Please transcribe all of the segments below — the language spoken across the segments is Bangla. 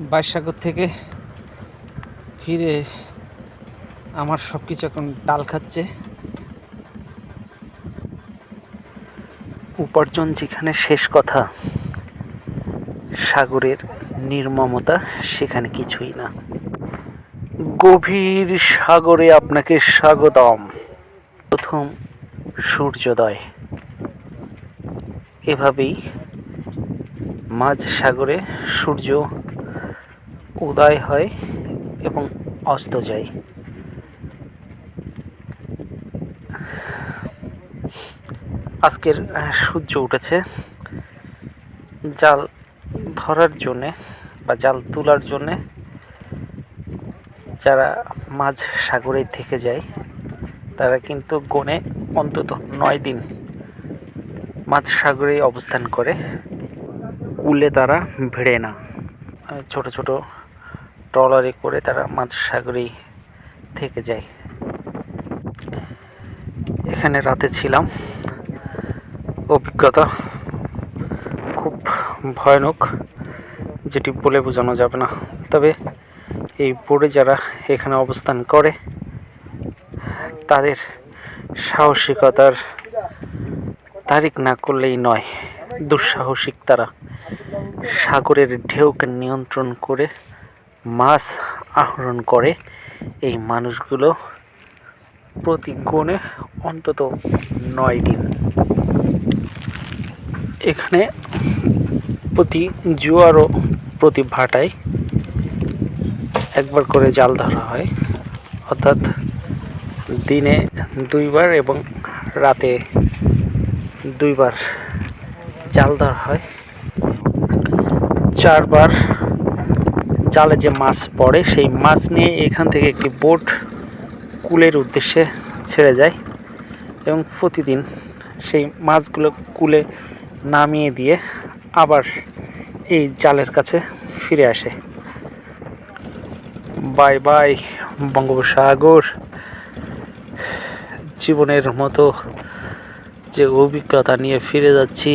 বাইসাগর থেকে ফিরে আমার সব কিছু এখন ডাল খাচ্ছে। উপার্জন যেখানে শেষ কথা, সাগরের নির্মমতা সেখানে কিছুই না। গভীর সাগরে আপনাকে স্বাগতম। প্রথম সূর্যোদয়। এভাবেই মাঝ সাগরে সূর্য উদয় হয় এবং অস্ত যায়। আজকের সূর্য উঠেছে। জাল ধরার জন্যে বা জাল তোলার জন্যে যারা মাঝ সাগরে থেকে যায়, তারা কিন্তু গনে অন্তত নয় দিন মাঝ সাগরেই অবস্থান করে। কুলে তারা ভিড়ে না। ছোট ছোট ট্রলারে করে তারা মাঝ সাগরেই থেকে যায়। এখানে রাতে ছিলাম। অভিজ্ঞতা খুব ভয়ানক, যেটি বলে বোঝানো যাবে না। তবে এই বোর্ডে যারা এখানে অবস্থান করে, তাদের সাহসিকতার তারিখ না করলেই নয়। দুঃসাহসিক তারা সাগরের ঢেউকে নিয়ন্ত্রণ করে মাছ আহরণ করে। এই মানুষগুলো প্রতি গণে অন্তত নয় দিন। এখানে প্রতি জোয়ার ও প্রতি ভাটায় একবার করে জাল ধরা হয়। অর্থাৎ দিনে দুইবার এবং রাতে দুইবার জাল ধরা হয়। চারবার জালে যে মাছ পড়ে, সেই মাছ নিয়ে এখান থেকে একটি বোট কুলের উদ্দেশ্যে ছেড়ে যায় এবং প্রতিদিন সেই মাছগুলো কুলে নামিয়ে দিয়ে আবার এই জালের কাছে ফিরে আসে। বাই বাই, বঙ্গোপসাগর। জীবনের মতো যে অভিজ্ঞতা নিয়ে ফিরে যাচ্ছি,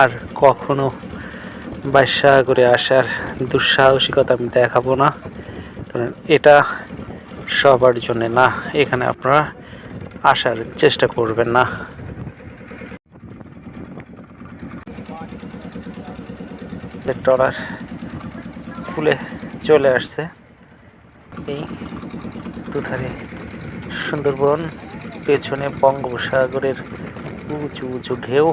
আর কখনো বাইসাগরে আসার দুঃসাহসিকতা আমি দেখাবো না। কারণ এটা সবার জন্য না, এখানে আপনারা আসার চেষ্টা করবেন না। ট্রলার খুলে চলে আসছে। এই দুধারে সুন্দরবন, পেছনে বঙ্গোপসাগরের উঁচু উঁচু ঢেউ।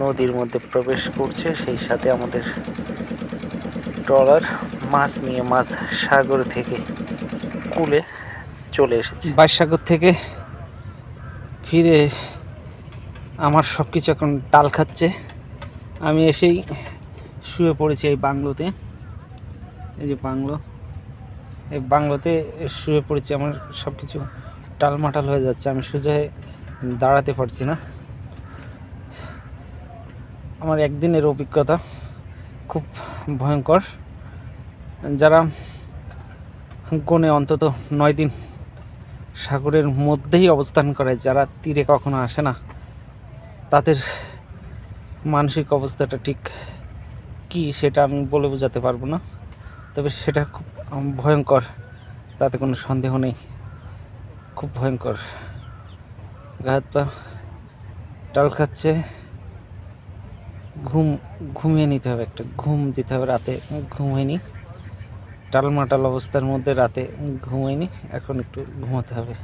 নদীর মধ্যে প্রবেশ করছে, সেই সাথে আমাদের ট্রলার মাছ নিয়ে মাছ সাগর থেকে কুলে চলে এসেছে। বাইসাগর থেকে ফিরে আমার সব কিছু এখন ডাল খাচ্ছে। আমি এসেই শুয়ে পড়েছি এই বাংলোতে। এই যে বাংলো, এই বাংলোতে শুয়ে পড়েছি, আমার সব কিছু টালমাটাল হয়ে যাচ্ছে, আমি সোজা দাঁড়াতে পারছি না। আমার একদিনের অভিজ্ঞতা খুব ভয়ঙ্কর। যারা গনে অন্তত নয় দিন সাগরের মধ্যেই অবস্থান করে, যারা তীরে কখনো আসে না, তাদের মানসিক অবস্থাটা ঠিক কী সেটা আমি বলে বোঝাতে পারব না। তবে সেটা খুব ভয়ঙ্কর, তাতে কোনো সন্দেহ নেই। খুব ভয়ঙ্কর। গা পা টাল খাচ্ছে। ঘুম, ঘুমিয়ে নিতে হবে একটা, ঘুম দিতে হবে রাতে ঘুমাইনি টালমাটাল অবস্থার মধ্যে রাতে ঘুমাইনি এখন একটু ঘুমাতে হবে।